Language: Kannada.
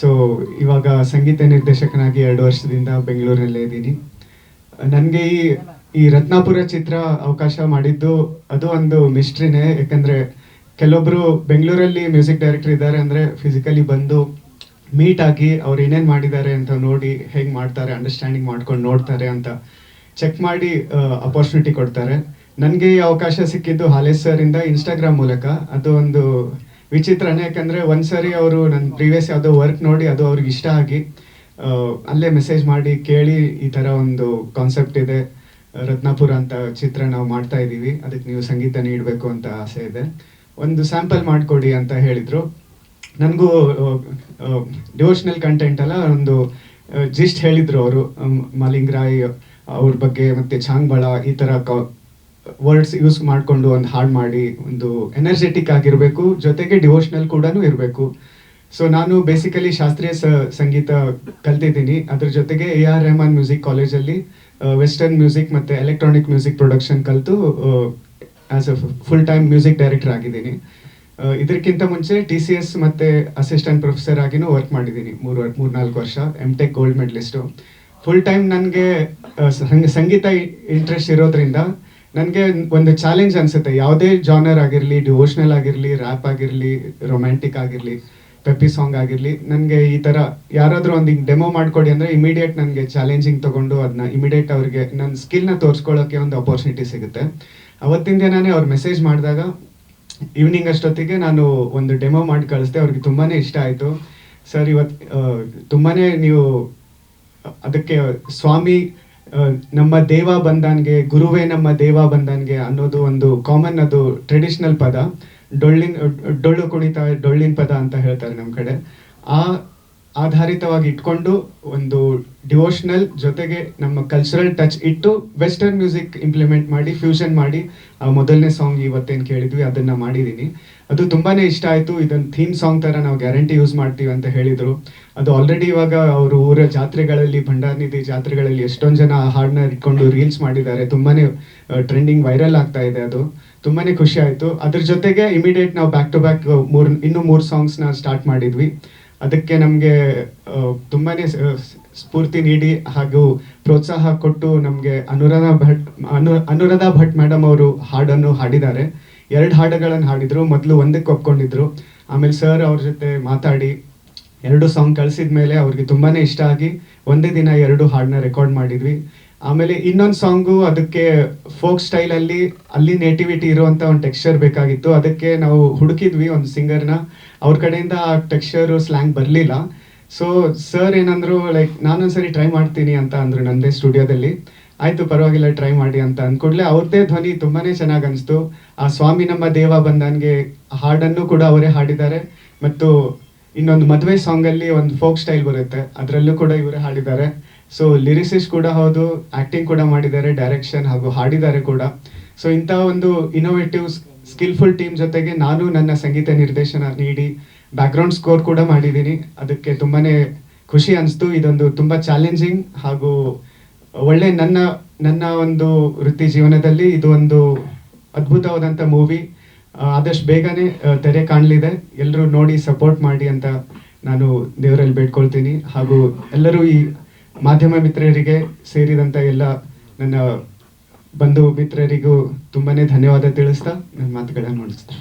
ಸೊ ಇವಾಗ ಸಂಗೀತ ನಿರ್ದೇಶಕನಾಗಿ ಎರಡು ವರ್ಷದಿಂದ ಬೆಂಗಳೂರಲ್ಲೇ ಇದ್ದೀನಿ. ನನಗೆ ಈ ಈ ರತ್ನಾಪುರ ಚಿತ್ರ ಅವಕಾಶ ಮಾಡಿದ್ದು ಅದು ಒಂದು ಮಿಸ್ಟ್ರಿನೇ ಯಾಕಂದ್ರೆ ಕೆಲವೊಬ್ಬರು ಬೆಂಗಳೂರಲ್ಲಿ ಮ್ಯೂಸಿಕ್ ಡೈರೆಕ್ಟರ್ ಇದ್ದಾರೆ ಅಂದ್ರೆ ಫಿಸಿಕಲಿ ಬಂದು ಮೀಟ್ ಆಗಿ ಅವ್ರು ಏನೇನ್ ಮಾಡಿದ್ದಾರೆ ಅಂತ ನೋಡಿ ಹೇಗೆ ಮಾಡ್ತಾರೆ ಅಂಡರ್ಸ್ಟ್ಯಾಂಡಿಂಗ್ ಮಾಡ್ಕೊಂಡು ನೋಡ್ತಾರೆ ಅಂತ ಚೆಕ್ ಮಾಡಿ ಅಪರ್ಚುನಿಟಿ ಕೊಡ್ತಾರೆ. ನನಗೆ ಈ ಅವಕಾಶ ಸಿಕ್ಕಿದ್ದು ಹಾಲೇಶ್ ಸರ್ ಇಂದ ಇನ್ಸ್ಟಾಗ್ರಾಮ್ ಮೂಲಕ. ಅದು ಒಂದು ವಿಚಿತ್ರನೇ, ಯಾಕಂದ್ರೆ ಒಂದ್ಸರಿ ಅವರು ನನ್ನ ಪ್ರೀವಿಯಸ್ ಯಾವುದೋ ವರ್ಕ್ ನೋಡಿ ಅದು ಅವ್ರಿಗೆ ಇಷ್ಟ ಆಗಿ ಅಲ್ಲೇ ಮೆಸೇಜ್ ಮಾಡಿ ಕೇಳಿ ಈ ತರ ಒಂದು ಕಾನ್ಸೆಪ್ಟ್ ಇದೆ, ರತ್ನಾಪುರ ಅಂತ ಚಿತ್ರ ನಾವು ಮಾಡ್ತಾ ಇದ್ದೀವಿ, ಅದಕ್ಕೆ ನೀವು ಸಂಗೀತ ನೀಡಬೇಕು ಅಂತ ಆಸೆ ಇದೆ. ಒಂದು ಸ್ಯಾಂಪಲ್ ಮಾಡಿಕೊಡಿ ಅಂತ ಹೇಳಿದ್ರು. ನನಗೂ ಡಿವೋಷನಲ್ ಕಂಟೆಂಟ್ ಅಲ್ಲ, ಒಂದು ಜಿಸ್ಟ್ ಹೇಳಿದ್ರು ಅವರು ಮಾಲಿಂಗ್ ರಾಯ್ ಅವ್ರ ಬಗ್ಗೆ ಮತ್ತೆ ಚಾಂಗ್ಬಳ ಈ ತರ ವರ್ಡ್ಸ್ ಯೂಸ್ ಮಾಡಿಕೊಂಡು ಒಂದು ಹಾಡು ಮಾಡಿ ಒಂದು ಎನರ್ಜೆಟಿಕ್ ಆಗಿರಬೇಕು, ಜೊತೆಗೆ ಡಿವೋಷ್ನಲ್ ಕೂಡ ಇರಬೇಕು. ಸೊ ನಾನು ಬೇಸಿಕಲಿ ಶಾಸ್ತ್ರೀಯ ಸ- ಸಂಗೀತ ಕಲ್ತಿದ್ದೀನಿ. ಅದ್ರ ಜೊತೆಗೆ ಎ ಆರ್ ರೆಹಮಾನ್ ಮ್ಯೂಸಿಕ್ ಕಾಲೇಜಲ್ಲಿ ವೆಸ್ಟರ್ನ್ ಮ್ಯೂಸಿಕ್ ಮತ್ತೆ ಎಲೆಕ್ಟ್ರಾನಿಕ್ ಮ್ಯೂಸಿಕ್ ಪ್ರೊಡಕ್ಷನ್ ಕಲಿತು as a full time music director ಆಗಿದ್ದೀನಿ. ಇದಕ್ಕಿಂತ ಮುಂಚೆ ಟಿ ಸಿ ಎಸ್ ಮತ್ತೆ ಅಸಿಸ್ಟೆಂಟ್ ಪ್ರೊಫೆಸರ್ ಆಗಿನೂ ವರ್ಕ್ ಮಾಡಿದ್ದೀನಿ ಮೂರು, ಮೂರ್ನಾಲ್ಕು ವರ್ಷ M Tech gold medallist full time ನನಗೆ ಸಂಗೀತ ಇಂಟ್ರೆಸ್ಟ್ ಇರೋದ್ರಿಂದ ನನಗೆ ಒಂದು ಚಾಲೆಂಜ್ ಅನಿಸುತ್ತೆ. ಯಾವುದೇ ಜಾನರ್ ಆಗಿರಲಿ ಡಿವೋಷ್ನಲ್ ಆಗಿರಲಿ ರ್ಯಾಪ್ ಆಗಿರಲಿ ರೊಮ್ಯಾಂಟಿಕ್ ಆಗಿರಲಿ ಪೆಪ್ಪಿ ಸಾಂಗ್ ಆಗಿರಲಿ, ನನಗೆ ಈ ಥರ ಯಾರಾದರೂ ಒಂದು ಹಿಂಗೆ ಡೆಮೋ ಮಾಡ್ಕೊಡಿ ಅಂದರೆ ಇಮಿಡಿಯೇಟ್ ನನಗೆ ಚಾಲೆಂಜಿಂಗ್ ತೊಗೊಂಡು ಅದನ್ನ ಇಮಿಡಿಯೇಟ್ ಅವ್ರಿಗೆ ನನ್ನ ಸ್ಕಿಲ್ನ ತೋರಿಸ್ಕೊಳ್ಳೋಕ್ಕೆ ಒಂದು ಅಪರ್ಚುನಿಟಿ ಸಿಗುತ್ತೆ. ಅವತ್ತಿಂದ ನಾನೇ ಅವ್ರು ಮೆಸೇಜ್ ಮಾಡಿದಾಗ ಈವ್ನಿಂಗ್ ಅಷ್ಟೊತ್ತಿಗೆ ನಾನು ಒಂದು ಡೆಮೋ ಮಾಡಿ ಕಳಿಸ್ದೆ. ಅವ್ರಿಗೆ ತುಂಬಾ ಇಷ್ಟ ಆಯಿತು. ಸರ್ ಇವತ್ತು ತುಂಬಾ ನೀವು ಅದಕ್ಕೆ ಸ್ವಾಮಿ ನಮ್ಮ ದೇವ ಬಂದಾನ್ಗೆ ಗುರುವೇ ನಮ್ಮ ದೇವ ಬಂದಾನ್ಗೆ ಅನ್ನೋದು ಒಂದು ಕಾಮನ್ ಅದು ಟ್ರೆಡಿಷನಲ್ ಪದ. ಡೊಳ್ಳಿನ, ಡೊಳ್ಳು ಕುಣಿತ, ಡೊಳ್ಳಿನ ಪದ ಅಂತ ಹೇಳ್ತಾರೆ ನಮ್ಮ ಕಡೆ. ಆ ಆಧಾರಿತವಾಗಿ ಇಟ್ಕೊಂಡು ಒಂದು ಡಿವೋಷನಲ್ ಜೊತೆಗೆ ನಮ್ಮ ಕಲ್ಚರಲ್ ಟಚ್ ಇಟ್ಟು ವೆಸ್ಟರ್ನ್ ಮ್ಯೂಸಿಕ್ ಇಂಪ್ಲಿಮೆಂಟ್ ಮಾಡಿ ಫ್ಯೂಷನ್ ಮಾಡಿ ಮೊದಲನೇ ಸಾಂಗ್ ಇವತ್ತೇನು ಕೇಳಿದ್ವಿ, ಅದನ್ನ ಮಾಡಿದ್ದೀನಿ ಅದು ತುಂಬಾನೇ ಇಷ್ಟ ಆಯ್ತು. ಇದೊಂದು ಥೀಮ್ ಸಾಂಗ್ ಥರ ನಾವು ಗ್ಯಾರಂಟಿ ಯೂಸ್ ಮಾಡ್ತೀವಿ ಅಂತ ಹೇಳಿದರು. ಅದು ಆಲ್ರೆಡಿ ಇವಾಗ ಅವರು ಊರ ಜಾತ್ರೆಗಳಲ್ಲಿ ಭಂಡಾರನಿಧಿ ಜಾತ್ರೆಗಳಲ್ಲಿ ಎಷ್ಟೊಂದು ಜನ ಆ ಹಾಡನ್ನ ಇಟ್ಕೊಂಡು ರೀಲ್ಸ್ ಮಾಡಿದ್ದಾರೆ. ತುಂಬಾನೇ ಟ್ರೆಂಡಿಂಗ್ ವೈರಲ್ ಆಗ್ತಾ ಇದೆ ಅದು. ತುಂಬಾನೇ ಖುಷಿ ಆಯ್ತು. ಅದ್ರ ಜೊತೆಗೆ ಇಮಿಡಿಯೇಟ್ ನಾವು ಬ್ಯಾಕ್ ಟು ಬ್ಯಾಕ್ ಮೂರು, ಇನ್ನೂ ಮೂರು ಸಾಂಗ್ಸ್ನ ಸ್ಟಾರ್ಟ್ ಮಾಡಿದ್ವಿ. ಅದಕ್ಕೆ ನಮಗೆ ತುಂಬಾನೇ ಸ್ಫೂರ್ತಿ ನೀಡಿ ಹಾಗೂ ಪ್ರೋತ್ಸಾಹ ಕೊಟ್ಟು ನಮಗೆ ಅನುರಾಧ ಭಟ್, ಅನು, ಅನುರಾಧ ಭಟ್ ಮೇಡಮ್ ಅವರು ಹಾಡನ್ನು ಹಾಡಿದ್ದಾರೆ. ಎರಡು ಹಾಡುಗಳನ್ನು ಹಾಡಿದ್ರು, ಮೊದಲು ಒಂದಕ್ಕೆ ಒಪ್ಕೊಂಡಿದ್ರು. ಆಮೇಲೆ ಸರ್ ಅವ್ರ ಜೊತೆ ಮಾತಾಡಿ, ಎರಡು ಸಾಂಗ್ ಕಳಿಸಿದ ಮೇಲೆ ಅವ್ರಿಗೆ ತುಂಬಾನೇ ಇಷ್ಟ ಆಗಿ ಒಂದೇ ದಿನ ಎರಡು ಹಾಡನ್ನ ರೆಕಾರ್ಡ್ ಮಾಡಿದ್ವಿ. ಆಮೇಲೆ ಇನ್ನೊಂದು ಸಾಂಗು ಅದಕ್ಕೆ ಫೋಕ್ ಸ್ಟೈಲ್ ಅಲ್ಲಿ ಅಲ್ಲಿ ನೇಟಿವಿಟಿ ಇರುವಂತ ಒಂದು ಟೆಕ್ಸ್ಚರ್ ಬೇಕಾಗಿತ್ತು. ಅದಕ್ಕೆ ನಾವು ಹುಡುಕಿದ್ವಿ ಒಂದು ಸಿಂಗರ್ನ ಅವ್ರ ಕಡೆಯಿಂದ ಆ ಟೆಕ್ಸ್ಚರ್ ಸ್ಲ್ಯಾಂಗ್ ಬರಲಿಲ್ಲ. ಸೊ ಸರ್ ಏನಂದ್ರು ಲೈಕ್ ನಾನೊಂದ್ಸರಿ ಟ್ರೈ ಮಾಡ್ತೀನಿ ಅಂತ ಅಂದ್ರು ನಂದೇ ಸ್ಟುಡಿಯೋದಲ್ಲಿ ಆಯ್ತು, ಪರವಾಗಿಲ್ಲ ಟ್ರೈ ಮಾಡಿ ಅಂತ ಅಂದ್ಕೊಡ್ಲೆ ಅವ್ರದ್ದೇ ಧ್ವನಿ ತುಂಬಾನೇ ಚೆನ್ನಾಗಿ ಅನಿಸ್ತು. ಆ ಸ್ವಾಮಿ ನಮ್ಮ ದೇವ ಬಂದನ್ಗೆ ಹಾಡನ್ನು ಕೂಡ ಅವರೇ ಹಾಡಿದ್ದಾರೆ. ಮತ್ತು ಇನ್ನೊಂದು ಮದುವೆ ಸಾಂಗ್ ಅಲ್ಲಿ ಒಂದು ಫೋಕ್ ಸ್ಟೈಲ್ ಬರುತ್ತೆ. ಅದರಲ್ಲೂ ಕೂಡ ಇವರೇ ಹಾಡಿದ್ದಾರೆ. ಸೊ ಲಿರಿಸಿಸ್ಟ್ ಕೂಡ ಹೌದು ಆಕ್ಟಿಂಗ್ ಕೂಡ ಮಾಡಿದ್ದಾರೆ ಡೈರೆಕ್ಷನ್ ಹಾಗೂ ಹಾಡಿದ್ದಾರೆ ಕೂಡ. ಸೊ ಇಂಥ ಒಂದು ಇನೋವೇಟಿವ್ ಸ್ಕಿಲ್ಫುಲ್ ಟೀಮ್ ಜೊತೆಗೆ ನಾನು ನನ್ನ ಸಂಗೀತ ನಿರ್ದೇಶನ ನೀಡಿ ಬ್ಯಾಕ್ಗ್ರೌಂಡ್ ಸ್ಕೋರ್ ಕೂಡ ಮಾಡಿದ್ದೀನಿ. ಅದಕ್ಕೆ ತುಂಬಾ ಖುಷಿ ಅನಿಸ್ತು. ಇದೊಂದು ತುಂಬ ಚಾಲೆಂಜಿಂಗ್ ಹಾಗೂ ಒಳ್ಳೆ ನನ್ನ ನನ್ನ ಒಂದು ವೃತ್ತಿ ಜೀವನದಲ್ಲಿ ಇದು ಒಂದು ಅದ್ಭುತವಾದಂಥ ಮೂವಿ ಆದಷ್ಟು ಬೇಗನೆ ತೆರೆ ಕಾಣಲಿದೆ. ಎಲ್ಲರೂ ನೋಡಿ ಸಪೋರ್ಟ್ ಮಾಡಿ ಅಂತ ನಾನು ದೇವರಲ್ಲಿ ಬೇಡ್ಕೊಳ್ತೀನಿ. ಹಾಗೂ ಎಲ್ಲರೂ ಈ ಮಾಧ್ಯಮ ಮಿತ್ರರಿಗೆ ಸೇರಿದಂತ ಎಲ್ಲ ನನ್ನ ಬಂಧು ಮಿತ್ರರಿಗೂ ತುಂಬಾನೇ ಧನ್ಯವಾದ ತಿಳಿಸ್ತಾ ನನ್ನ ಮಾತುಗಳನ್ನು ಮುಗಿಸ್ತೀನಿ